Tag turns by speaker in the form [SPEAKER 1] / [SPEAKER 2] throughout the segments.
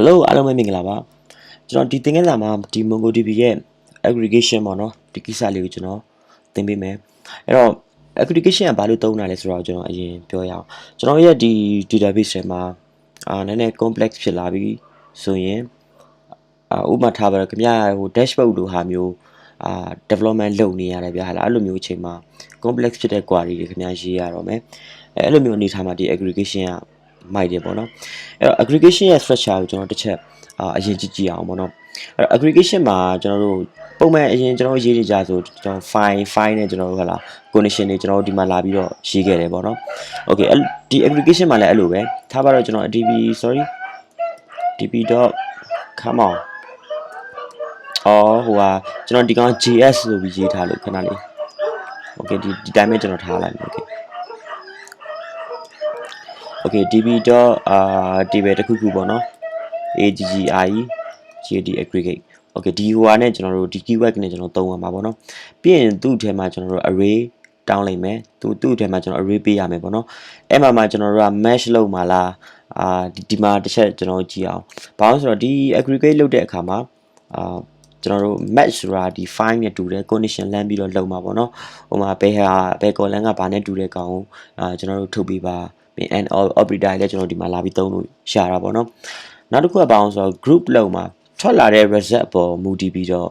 [SPEAKER 1] Hello အားလုံးပဲမင်္ဂလာပါကျွန်တော်ဒီသင်ခန်းစာမှာဒီ MongoDB ရဲ့ aggregation ပေါ့နော်ဒီကိစ္စလေးကိုကျွန်တော်သင်ပေးမယ်အဲ့တော့ aggregation ကဘာလို့သုံးတာလဲဆိုတော့ကျွန်တော်အရင်ပြောရအောင်ကျွန်တော်ရဲ့ဒီ database ထဲမှာအာနည်းနည်း complex ဖြစ်လာပြီဆိုရင်အာဥပမာထားပါတော့ခင်ဗျာဟို dashboard လိုဟာမျိုးအာ development လုပ်နေရတယ်ဗျာဟာလားအဲ့လိုမျိုးအချိန်မှာ complex ဖြစ်တဲ့ query တွေခင်ဗျာရေးရတော့မယ်အဲ့လိုမျိုးအနေထားမှာဒီ aggregation က မိုက်တယ်ပေါ့နော်အဲ့တော့ aggregation ရဲ့ structure ကိုကျွန်တော်တစ်ချက်အာအရင်ကြည့်ကြည့်အောင်ပေါ့နော်အဲ့တော့ aggregation မှာကျွန်တော်တို့ပုံမှန်အရင်ကျွန်တော်ရေးနေကြဆိုကျွန်တော် file file နဲ့ကျွန်တော်တို့ဟလာ condition တွေကျွန်တော်တို့ဒီမှာလာပြီးတော့ရေးခဲ့တယ်ပေါ့နော် okay အဲ့ဒီ aggregation မှာလည်းအဲ့လိုပဲထားပါတော့ကျွန်တော် db sorry db.come on အော်ဟိုဟာကျွန်တော်ဒီကောင် js ဆိုပြီးရေးထားလို့ခဏလေး okay ဒီဒီတိုင်းပဲကျွန်တော်ထားလိုက်မယ် okay okay db. အာ table တစ်ခုခုပေါ့နော် aggi gd aggregate okay ဒီဟိုဟာနဲ့ကျွန်တော်တို့ဒီ keyword နဲ့ကျွန်တော်သုံးရမှာပေါ့နော်ပြီးရင်သူ့အထဲမှာကျွန်တော်တို့ array တောင်းလိုက်မယ်သူသူ့အထဲမှာကျွန်တော် array ပေးရမယ်ပေါ့နော်အဲ့မှာမှာကျွန်တော်တို့က mesh လုပ်မှာလားအာဒီဒီမှာတစ်ချက်ကျွန်တော်ကြည့်အောင်ဘာလို့ဆိုတော့ဒီ aggregate လုပ်တဲ့အခါမှာအာကျွန်တော်တို့ match ဆိုတာဒီ file နဲ့တူတယ် condition လမ်းပြီးတော့လုပ်မှာပေါ့နော်ဟိုမှာဘယ်ဟာဘယ် column ကဘာနဲ့တူတဲ့ကောင်အာကျွန်တော်တို့ထုတ်ပေးပါ ပြီး and all operator လည်းကျွန်တော်ဒီမှာလာပြီးသုံးလို့ရှာတာပေါ့နော်နောက်တစ်ခုကဘာအောင်ဆိုတော့ group လုပ်မှာထွက်လာတဲ့ result အပေါ်မူတည်ပြီးတော့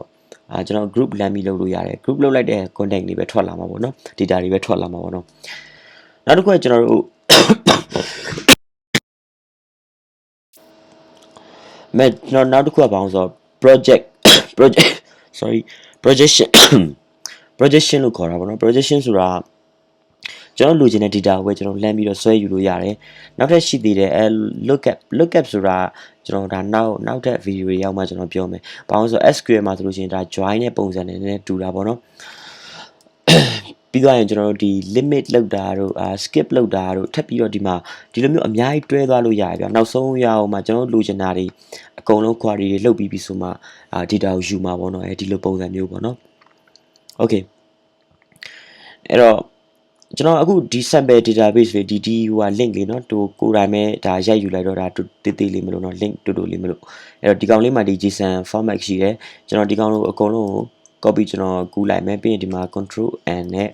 [SPEAKER 1] အာကျွန်တော် group လမ်းပြီးလုပ်လို့ရတယ် group လုပ်လိုက်တဲ့ content တွေပဲထွက်လာမှာပေါ့နော် data တွေပဲထွက်လာမှာပေါ့နော်နောက်တစ်ခုကကျွန်တော်တို့ မဲ့ကျွန်တော်နောက်တစ်ခုကဘာအောင်ဆိုတော့ project project sorry projection projection လို့ခေါ်တာပေါ့နော် projection ဆိုတာ ကျွန်တော်လိုချင်တဲ့ data ကိုပဲကျွန်တော်လှမ်းပြီးတော့ဆွဲယူလို့ရတယ်နောက်ထပ်ရှိသေးတယ်အဲ lookup lookup ဆိုတာကျွန်တော်ဒါနောက်နောက်ထပ် video တွေရောက်မှကျွန်တော်ပြောမယ်ဘာလို့ဆိုတော့ SQL မှာဆိုလို့ရှိရင်ဒါ join တဲ့ပုံစံနဲ့နည်းနည်းတူတာပေါ့နော်ပြီးသွားရင်ကျွန်တော်တို့ဒီ limit လောက်တာတို့အာ skip လောက်တာတို့ထပ်ပြီးတော့ဒီမှာဒီလိုမျိုးအများကြီးတွဲသွားလို့ရတယ်ဗျာနောက်ဆုံးရအောင်မှာကျွန်တော်တို့လိုချင်တာတွေအကုန်လုံး query တွေလုပ်ပြီးပြီဆိုမှအာ data ကိုယူမှာပေါ့နော်အဲဒီလိုပုံစံမျိုးပေါ့နော် okay အဲ့တော့ ကျွန်တော်အခုဒီ sample database လေးဒီဒီဟိုဟာ link လေးเนาะတူကိုယ်တိုင်ပဲဒါရိုက်ယူလိုက်တော့ဒါတေးသေးလေးမလို့เนาะ link တူတူလေးမလို့အဲ့တော့ဒီကောင်လေးမှာဒီ JSON format ရှိတယ်ကျွန်တော်ဒီကောင်လို့အကုန်လုံးကို copy ကျွန်တော်ကူးလိုက်မယ်ပြီးရင်ဒီမှာ control n နဲ့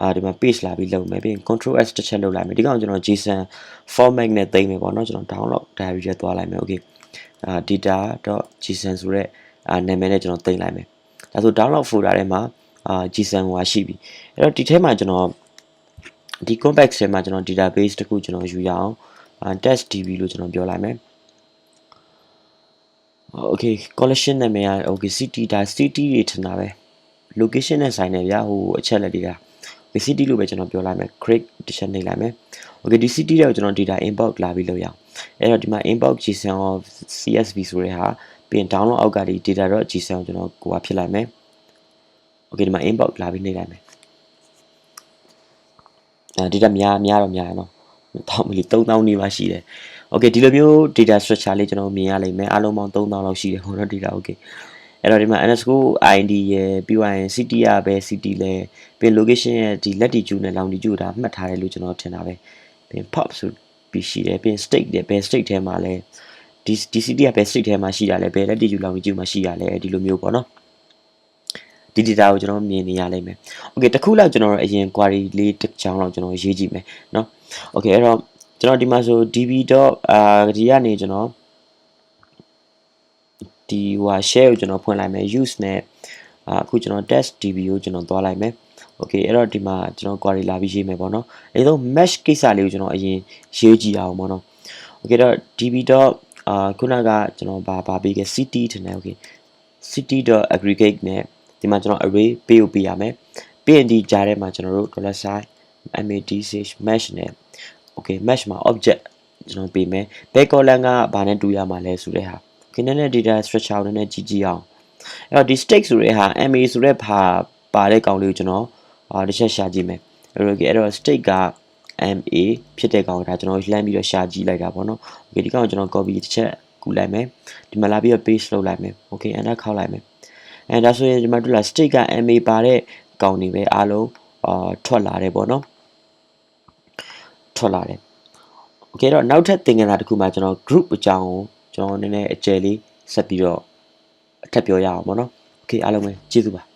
[SPEAKER 1] အာဒီမှာ paste လာပြီးလုပ်မယ်ပြီးရင် control s တစ်ချက်လုပ်လိုက်မယ်ဒီကောင်ကျွန်တော် JSON format နဲ့သိမ်းမယ်ပေါ့เนาะကျွန်တော် download diary ထဲသွားလိုက်မယ် okay အာ data.json ဆိုတဲ့အာနာမည်နဲ့ကျွန်တော်သိမ်းလိုက်မယ်ဒါဆို download folder ထဲမှာအာ JSON ဟိုရှိပြီအဲ့တော့ဒီထဲမှာကျွန်တော် ဒီ compact ထဲမှာကျွန်တော် database တခုကျွန်တော်ယူရအောင်အာ testdb လို့ကျွန်တော်ပြောလိုက်မယ် okay collection နာမည်က okay city ဒါ city တွေထင်တာပဲ location နဲ့ဆိုင်နေဗျာဟိုအချက်လက်တွေက okay city လို့ပဲကျွန်တော်ပြောလိုက်မယ် create တစ်ချက်နှိပ်လိုက်မယ် okay ဒီ city တွေကိုကျွန်တော် data import လာပြီးလုပ်ရအောင်အဲ့တော့ဒီမှာ import json of csv ဆိုတဲ့ဟာပြီးရင် download အောက်ကဒီ data.json ကိုကျွန်တော်ကိုကဖြစ်လိုက်မယ် okay ဒီမှာ import လာပြီးနှိပ်လိုက်မယ် အဲ data များများတော့များရနော်တောင်းမလီ3000နီးပါးရှိတယ် okay ဒီလိုမျိုး data structure လေးကျွန်တော်မြင်ရလိမ့်မယ်အားလုံးပေါင်း3000လောက်ရှိတယ်ဟိုတော့ data okay အဲ့တော့ဒီမှာ underscore id ရယ်ပြီးသွားရင် city ရပဲ city လဲပြီး location ရဲ့ဒီ latitude နဲ့ longitude ဒါမှတ်ထားတယ်လို့ကျွန်တော်ထင်တာပဲပြီး pop ဆိုပြီးရှိတယ်ပြီး state တယ်ဘယ် state ထဲမှာလဲဒီဒီ city ကဘယ် state ထဲမှာရှိတာလဲဘယ် latitude longitude မှာရှိရလဲဒီလိုမျိုးပေါ့နော် ဒီ data ကိုကျွန်တော်မြင်နေရလိမ့်မယ်။ Okay တခုလောက်ကျွန်တော်အရင် query လေးတစ်ချောင်းလောက်ကျွန်တော်ရေးကြည့်မယ်เนาะ Okay အဲ့တော့ကျွန်တော်ဒီမှာဆို db. အာဒီကနေကျွန်တော်ဒီဟို share ကိုကျွန်တော်ဖွင့်လိုက်မယ် use နဲ့အခုကျွန်တော် test db ကိုကျွန်တော်သွားလိုက်မယ် okay အဲ့တော့ဒီမှာကျွန်တော် query လာပြီးရေးမယ်ပေါ့နော်အဲဒါ mesh ကိစ္စလေးကိုကျွန်တော်အရင်ရေးကြည့်အောင်ပေါ့နော် okay တော့ db. အာခုနကကျွန်တော်ဘာဘာပေးခဲ့ city ထင်တယ် okay city.aggregate နဲ့ ဒီမှာကျွန်တော် array ပေးဖို့ပေးရမယ်ပြီးရင်ဒီကြားထဲမှာကျွန်တော်တို့ dollar sign math mesh နဲ့ okay mesh မှာ object ကျွန်တော်ပေးမယ်ဘယ် column ကဘာနဲ့တူရမှာလဲဆိုတဲ့ဟာ okay နည်းနည်း data structure ကိုနည်းနည်းကြည့်ကြည့်အောင်အဲ့တော့ဒီ stake ဆိုတဲ့ဟာ ma ဆိုတဲ့ဘာပါတဲ့ကောင်လေးကိုကျွန်တော်အာတစ်ချက်ရှာကြည့်မယ်အဲ့တော့အဲ့တော့ stake က ma ဖြစ်တဲ့ကောင်ဒါကျွန်တော်လှမ်းပြီးတော့ရှာကြည့်လိုက်တာပေါ့နော် okay ဒီကောင်ကျွန်တော် copy တစ်ချက်ကူလိုက်မယ်ဒီမှာလာပြီးတော့ paste လုပ်လိုက်မယ် okay enter ခောက်လိုက်မယ် အဲဒါဆိုရင်ဒီမှာတွေ့လာ state က ma ပါတဲ့ကောင်တွေပဲအားလုံးအာထွက်လာတယ်ပေါ့နော်ထွက်လာတယ် okay တော့နောက်ထပ်သင်ခန်းစာတစ်ခုမှာကျွန်တော် group အကြောင်းကိုကျွန် ကျွန်တော်နည်းနည်းအကျယ်လေးဆက်ပြီးတော့အထက်ပြောရအောင်ပေါ့နော်โอเคအားလုံးပဲကျေးဇူးပါ